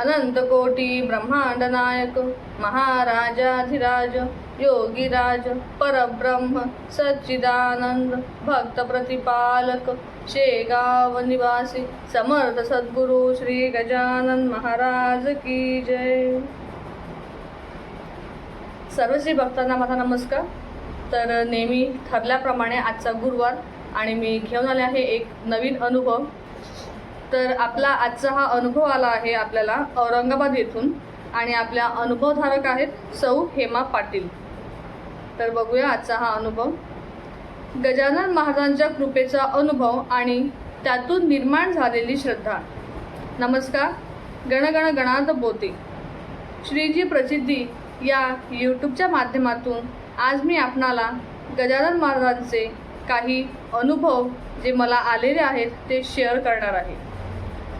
अनंतकोटी अनंत ब्रह्मांड नायक महाराजाधिराज योगीराज परब्रह्म सच्चिदानंद भक्त प्रतिपालक शेगाव निवासी समर्थ सद्गुरु श्री गजानन महाराज की जय। सर्व श्री भक्तांना माझा नमस्कार. तर नेहमी ठरल्याप्रमाणे आजचा गुरुवार आणि मी घेऊन आले आहे एक नवीन अनुभव. तर आपला आजचा हा अनुभव आला आहे आपल्याला औरंगाबाद येथून. आणि आपल्या अनुभवधारक आहेत सौ हेमा पाटील. तर बघूया आजचा हा अनुभव. गजानन महाराजांच्या कृपेचा अनुभव आणि त्यातून निर्माण झालेली श्रद्धा. नमस्कार. गणगण गणात बोते. श्रीजी प्रसिद्धी या यूट्यूबच्या माध्यमातून आज मी आपणाला गजानन महाराजांचे काही अनुभव जे मला आलेले आहेत ते शेअर करणार आहे.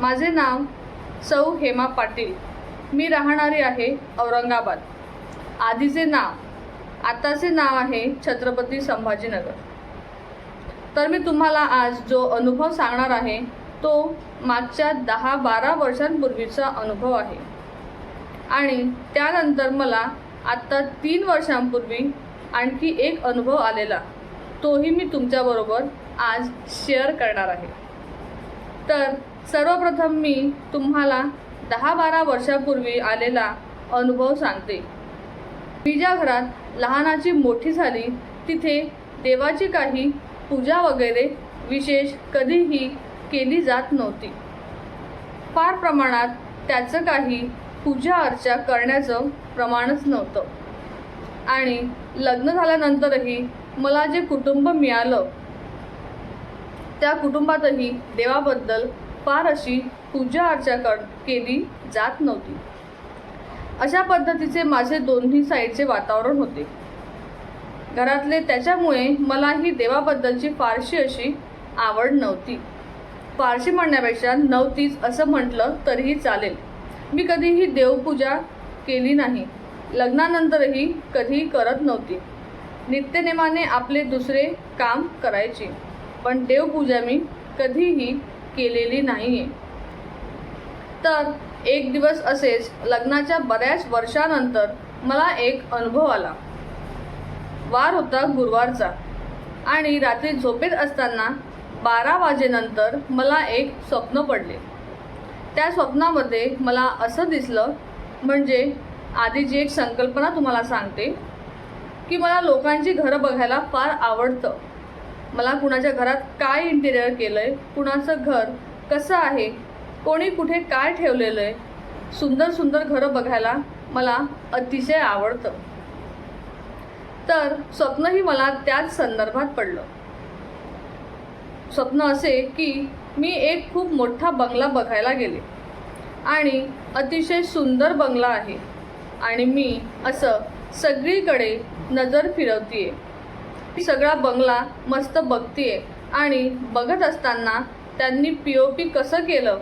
माझे नाव सौ हेमा पाटील. मी राहणारी आहे औरंगाबाद. आधीचे नाव आताचे नाव आहे छत्रपती संभाजीनगर. तर मी तुम्हाला आज जो अनुभव सांगणार आहे तो मागच्या दहा बारा वर्षांपूर्वीचा अनुभव आहे. आणि त्यानंतर मला आत्ता तीन वर्षांपूर्वी आणखी एक अनुभव आलेला तोही मी तुमच्याबरोबर आज शेअर करणार आहे. तर सर्वप्रथम मी तुम्हाला दहा बारा वर्षापूर्वी आलेला अनुभव सांगते. मी ज्या घरात लहानाची मोठी झाली तिथे देवाची काही पूजा वगैरे विशेष कधीही केली जात नव्हती. फार प्रमाणात त्याचं काही पूजा अर्चा करण्याचं प्रमाणच नव्हतं. आणि लग्न झाल्यानंतरही मला जे कुटुंब मिळालं त्या कुटुंबातही देवाबद्दल फार अशी पूजा अर्चा कर केली जात नव्हती. अशा पद्धतीचे माझे दोन्ही साईडचे वातावरण होते. घरातले त्याच्यामुळे मलाही देवाबद्दलची फारशी अशी आवड नव्हती. फारशी म्हणण्यापेक्षा नव्हतीच असं म्हटलं तरीही चालेल. मी कधीही देवपूजा केली नाही. लग्नानंतरही कधीही करत नव्हती. नित्यनेमाने आपले दुसरे काम करायचे. पण देवपूजा मी कधीही केलेली नाही आहे तर एक दिवस असेच लग्नाच्या बऱ्याच वर्षानंतर मला एक अनुभव आला. वार होता गुरुवारचा आणि रात्री झोपेत असताना बारा वाजेनंतर मला एक स्वप्न पडले. त्या स्वप्नामध्ये मला असं दिसलं म्हणजे आधीची एक संकल्पना तुम्हाला सांगते की मला लोकांची घरं बघायला फार आवडतं. मला कुणाच्या घरात काय इंटिरियर केलं आहे कुणाचं घर कसं आहे कोणी कुठे काय ठेवलेलं आहे सुंदर सुंदर घरं बघायला मला अतिशय आवडतं. तर स्वप्नही मला त्याच संदर्भात पडलं. स्वप्न असे की मी एक खूप मोठा बंगला बघायला गेले. आणि अतिशय सुंदर बंगला आहे. आणि मी असं सगळीकडे नजर फिरवतीये. आहे सगळा बंगला मस्त बघतीये. आणि बघत असताना त्यांनी पी ओ पी कसं केलं?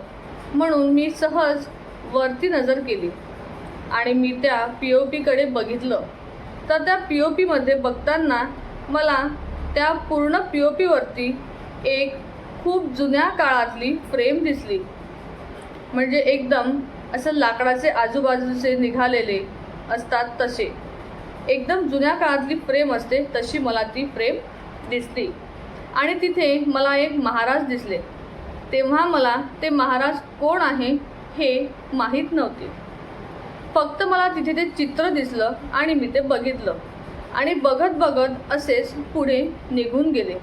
म्हणून मी सहज वरती नजर केली. आणि मी त्या पी ओ पीकडे बघितलं. तर त्या पी ओ पीमध्ये बघताना मला त्या पूर्ण पी ओ पीवरती एक खूप जुन्या काळातली फ्रेम दिसली. म्हणजे एकदम असं लाकडाचे आजूबाजूचे निघालेले असतात तसे. एकदम जुन्या काळातली फ्रेम असते तशी मला ती फ्रेम दिसते आणि तिथे मला एक महाराज दिसले. तेव्हा मला ते महाराज कोण आहे हे माहीत नव्हते. फक्त मला तिथे ते चित्र दिसलं आणि मी ते बघितलं. आणि बघत बघत असेच पुढे निघून गेले.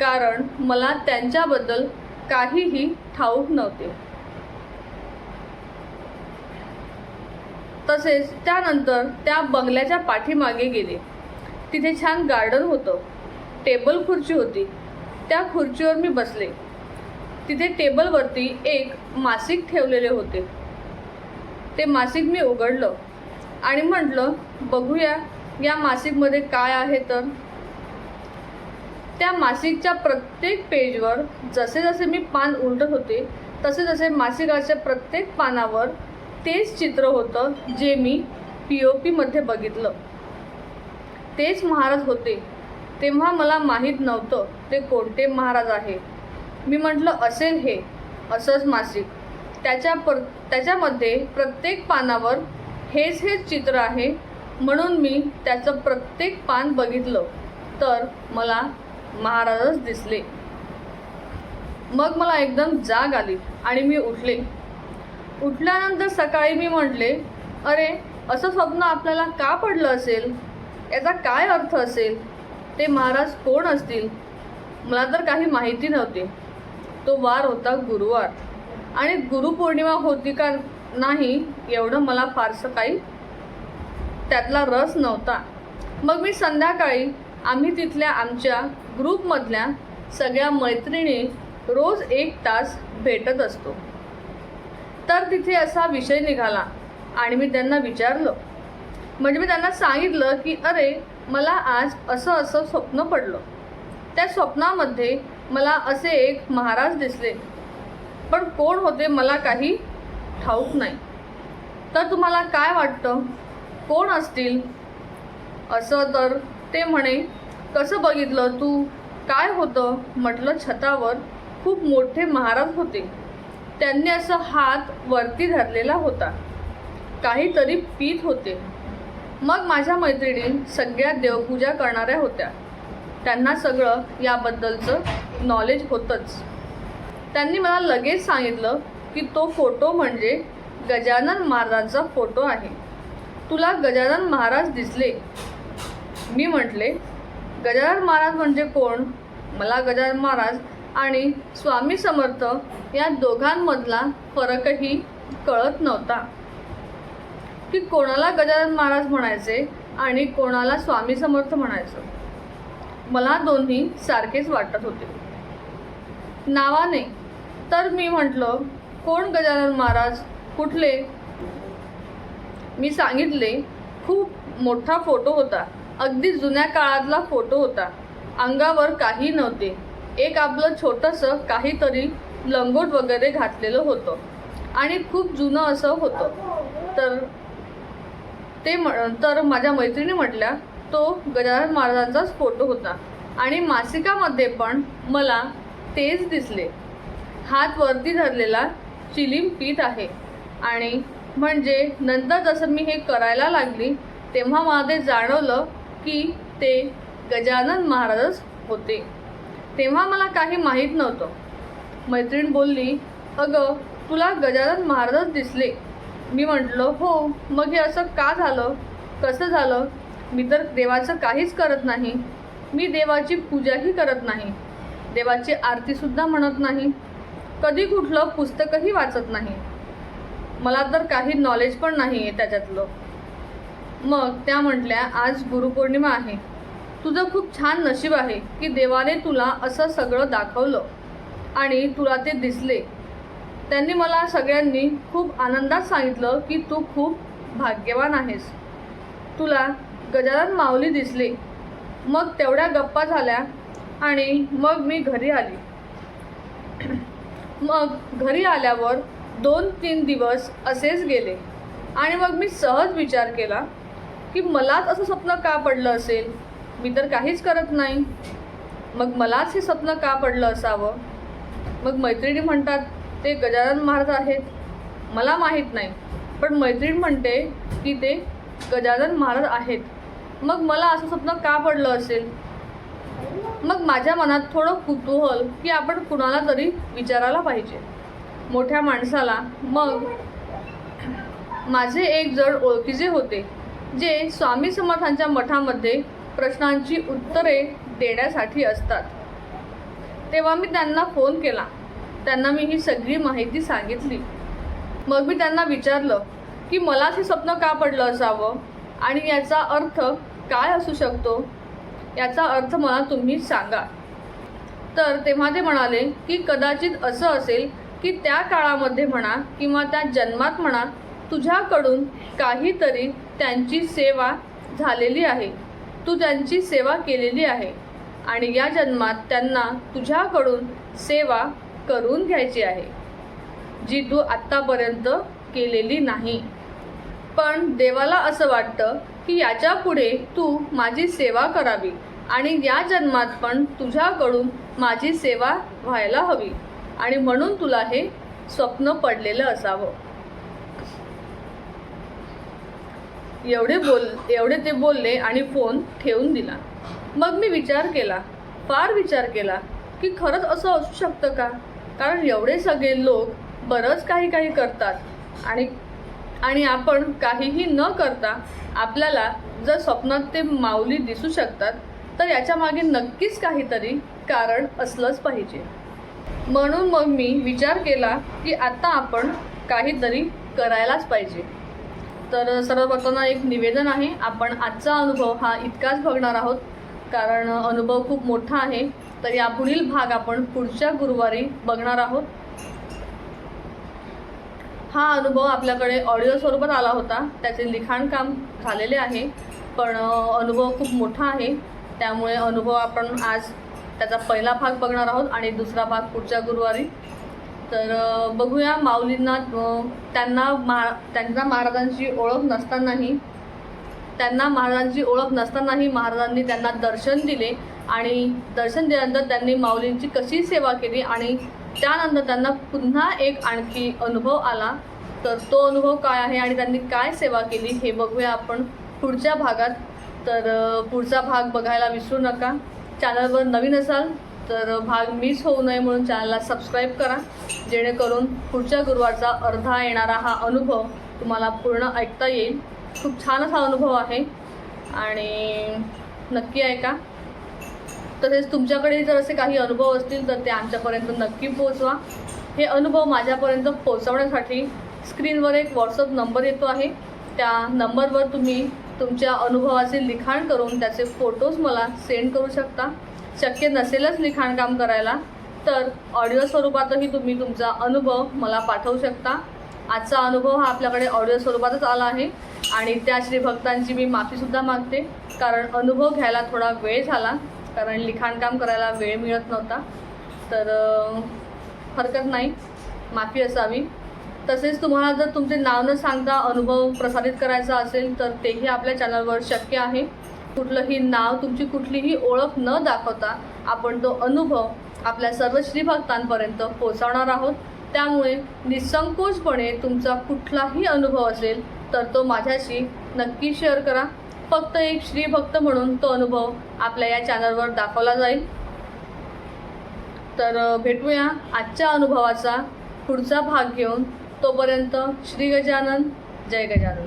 कारण मला त्यांच्याबद्दल काहीही ठाऊक नव्हते. तसेच त्यानंतर त्या बंगल्याच्या पाठीमागे गेले. तिथे छान गार्डन होतं. टेबल खुर्ची होती. त्या खुर्चीवर मी बसले. तिथे टेबलवरती एक मासिक ठेवलेले होते. ते मासिक मी उघडलं आणि म्हटलं बघूया या मासिकमध्ये काय आहे तर? त्या मासिकच्या प्रत्येक पेजवर जसे जसे मी पान उलटत होते तसे तसे मासिकाच्या प्रत्येक पानावर तेच चित्र होतं जे मी पी ओ पीमध्ये बघितलं. तेच महाराज होते. तेव्हा मला माहीत नव्हतं ते कोणते महाराज आहे. मी म्हटलं असेल हे. असंच मासिक. त्याच्या पर त्याच्यामध्ये प्रत्येक पानावर हेच हेच चित्र आहे म्हणून मी त्याचं प्रत्येक पान बघितलं. तर मला महाराजच दिसले. मग मला एकदम जाग आली आणि मी उठले. उठल्यानंतर सकाळी मी म्हटले अरे असं स्वप्न आपल्याला का पडलं असेल? याचा काय अर्थ असेल? ते महाराज कोण असतील? मला तर काही माहिती नव्हती. तो वार होता गुरुवार. आणि गुरुपौर्णिमा होती का नाही एवढं मला फारसं काही त्यातला रस नव्हता. मग मी संध्याकाळी आम्ही तिथल्या आमच्या ग्रुपमधल्या सगळ्या मैत्रिणी रोज एक तास भेटत असतो. तर तिथे असा विषय निघाला आणि मी त्यांना विचारलं. म्हणजे मी त्यांना सांगितलं की अरे मला आज असं असं स्वप्न पडलं. त्या स्वप्नामध्ये मला असे एक महाराज दिसले. पण कोण होते मला काही ठाऊक नाही. तर तुम्हाला काय वाटतं? कोण असतील? असं तर ते म्हणे कसं बघितलं तू? काय होतं? म्हटलं छतावर खूप मोठे महाराज होते. त्यांनी असं हात वरती धरलेला होता. काहीतरी पीत होते. मग माझ्या मैत्रिणी सगळ्या देवपूजा करणाऱ्या होत्या. त्यांना सगळं याबद्दलचं नॉलेज होतंच. त्यांनी मला लगेच सांगितलं की तो फोटो म्हणजे गजानन महाराजांचा फोटो आहे. तुला गजानन महाराज दिसले. मी म्हटले गजानन महाराज म्हणजे कोण? मला गजानन महाराज आणि स्वामी समर्थ या दोघांमधला फरकही कळत नव्हता. की कोणाला गजानन महाराज म्हणायचे आणि कोणाला स्वामी समर्थ म्हणायचं. मला दोन्ही सारखेच वाटत होते. नावाने तर मी म्हटलं कोण गजानन महाराज? कुठले? मी सांगितले खूप मोठा फोटो होता. अगदी जुन्या काळातला फोटो होता. अंगावर काही नव्हते. एक आपलं छोटंसं काहीतरी लंगोट वगैरे घातलेलं होतं. आणि खूप जुनं असं होतं. तर ते म तर माझ्या मैत्रिणी म्हटल्या तो गजानन महाराजांचाच फोटो होता. आणि मासिकामध्ये पण मला तेच दिसले. हात वरती धरलेला चिलीम पीत आहे. आणि म्हणजे नंतर जसं मी हे करायला लागली तेव्हा मला ते जाणवलं की ते गजानन महाराजच होते. तेव्हा मला काही माहीत नव्हतं. मैत्रीण बोलली अगं तुला गजानन महाराजच दिसले. मी म्हटलं हो मग हे असं का झालं? कसं झालं? मी तर देवाचं काहीच करत नाही. मी देवाची पूजाही करत नाही. देवाची आरतीसुद्धा म्हणत नाही. कधी कुठलं पुस्तकही वाचत नाही. मला तर काही नॉलेज पण नाही आहे त्याच्यातलं. मग त्या म्हटल्या आज गुरुपौर्णिमा आहे. तुझं खूप छान नशीब आहे की देवाने तुला असं सगळं दाखवलं आणि तुला ते दिसले. त्यांनी मला सगळ्यांनी खूप आनंदात सांगितलं की तू खूप भाग्यवान आहेस. तुला गजानन माऊली दिसले. मग तेवढ्या गप्पा झाल्या आणि मग मी घरी आली. मग घरी आल्यावर दोन तीन दिवस असेच गेले आणि मग मी सहज विचार केला की मलाच असं स्वप्न का पडलं असेल? मी तर काहीच करत नाही. मग मलाच हे स्वप्न का पडलं असावं? मग मैत्रिणी म्हणतात ते गजानन महाराज आहेत. मला माहीत नाही. पण मैत्रीण म्हणते की ते गजानन महाराज आहेत. मग मला असं स्वप्न का पडलं असेल? मग माझ्या मनात थोडं कुतूहल की आपण कुणाला तरी विचारायला पाहिजे. मोठ्या माणसाला मग माझे एक जण ओळखीचे होते जे स्वामी समर्थांच्या मठामध्ये प्रश्नांची उत्तरे देण्यासाठी असतात. तेव्हा मी त्यांना फोन केला. त्यांना मी ही सगळी माहिती सांगितली. मग मी त्यांना विचारलं की मला हे स्वप्न का पडलं असावं? आणि याचा अर्थ काय असू शकतो? याचा अर्थ मला तुम्ही सांगा. तर तेव्हा ते म्हणाले की कदाचित असं असेल की त्या काळामध्ये म्हणा किंवा त्या जन्मात म्हणा तुझ्याकडून काहीतरी त्यांची सेवा झालेली आहे. तू त्यांची सेवा केलेली आहे. आणि या जन्मात त्यांना तुझ्याकडून सेवा करून घ्यायची आहे जी तू आत्तापर्यंत केलेली नाही. पण देवाला असं वाटतं की याच्यापुढे तू माझी सेवा करावी आणि या जन्मात पण तुझ्याकडून माझी सेवा व्हायला हवी. आणि म्हणून तुला हे स्वप्न पडलेलं असावं. एवढे बोल एवढे ते बोलले आणि फोन ठेवून दिला. मग मी विचार केला फार विचार केला की खरंच असं असू शकतं का? कारण एवढे सगळे लोक बरंच काही काही करतात आणि आणि आपण काहीही न करता आपल्याला जर स्वप्नात ते माऊली दिसू शकतात तर याच्या मागे नक्कीच काहीतरी कारण असलंच पाहिजे. म्हणून मग मी विचार केला की आता आपण काहीतरी करायलाच पाहिजे. तर सर्वप्रथम एक निवेदन आहे आपण आजचा अनुभव हा इतकाच बघणार आहोत. कारण अनुभव खूप मोठा आहे तर यापुढील भाग आपण पुढच्या गुरुवारी बघणार आहोत. हा अनुभव आपल्याकडे ऑडिओ स्वरूपात आला होता त्याचे लिखाणकाम झालेले आहे पण अनुभव खूप मोठा आहे. त्यामुळे अनुभव आपण आज त्याचा पहिला भाग बघणार आहोत आणि दुसरा भाग पुढच्या गुरुवारी. तर बघूया माऊलींना त्यांना महा त्यांना महाराजांची ओळख नसतानाही त्यांना महाराजांची ओळख नसतानाही महाराजांनी त्यांना दर्शन दिले आणि दर्शन दिल्यानंतर त्यांनी माऊलींची कशी सेवा केली आणि त्यानंतर त्यांना पुन्हा एक आणखी अनुभव आला. तर तो अनुभव काय आहे आणि त्यांनी काय सेवा केली हे बघूया आपण पुढच्या भागात. तर पुढचा भाग बघायला विसरू नका. चॅनलवर नवीन असाल तर भाग मिस होऊ नये म्हणून चॅनलला सबस्क्राईब करा. जेणेकरून पुढच्या गुरुवारचा अर्धा येणारा हा अनुभव तुम्हाला पूर्ण ऐकता येईल. खूप छान असा अनुभव आहे. आणि नक्की ऐका. तसेच तुमच्याकडे जर असे काही अनुभव असतील तर ते आमच्यापर्यंत नक्की पोचवा हे अनुभव माझ्यापर्यंत पोचवण्यासाठी स्क्रीनवर एक व्हॉट्सअप नंबर येतो आहे. त्या नंबरवर तुम्ही तुमच्या अनुभवाचे लिखाण करून त्याचे फोटोज मला सेंड करू शकता. शक्य नसेलच लिखाणकाम करायला तर ऑडिओ स्वरूपातही तुम्ही तुमचा अनुभव मला पाठवू शकता. आजचा अनुभव हा आपल्याकडे ऑडिओ स्वरूपातच आला आहे आणि त्या श्रीभक्तांची मी माफीसुद्धा मागते कारण अनुभव घ्यायला थोडा वेळ झाला कारण लिखाणकाम करायला वेळ मिळत नव्हता. तर हरकत नाही माफी असावी. तसेच तुम्हाला जर तुमचे नाव न सांगता अनुभव प्रसारित करायचा असेल तर तेही आपल्या चॅनलवर शक्य आहे. कुठलंही नाव तुमची कुठलीही ओळख न दाखवता आपण तो अनुभव आपल्या सर्व श्रीभक्तांपर्यंत पोहोचवणार आहोत. त्यामुळे निसंकोचपणे तुमचा कुठलाही अनुभव असेल तर तो माझ्याशी नक्की शेअर करा. फक्त एक श्रीभक्त म्हणून तो अनुभव आपल्या या चॅनलवर दाखवला जाईल. तर भेटूया आजच्या अनुभवाचा पुढचा भाग घेऊन. तोपर्यंत श्री गजानन जय गजानन.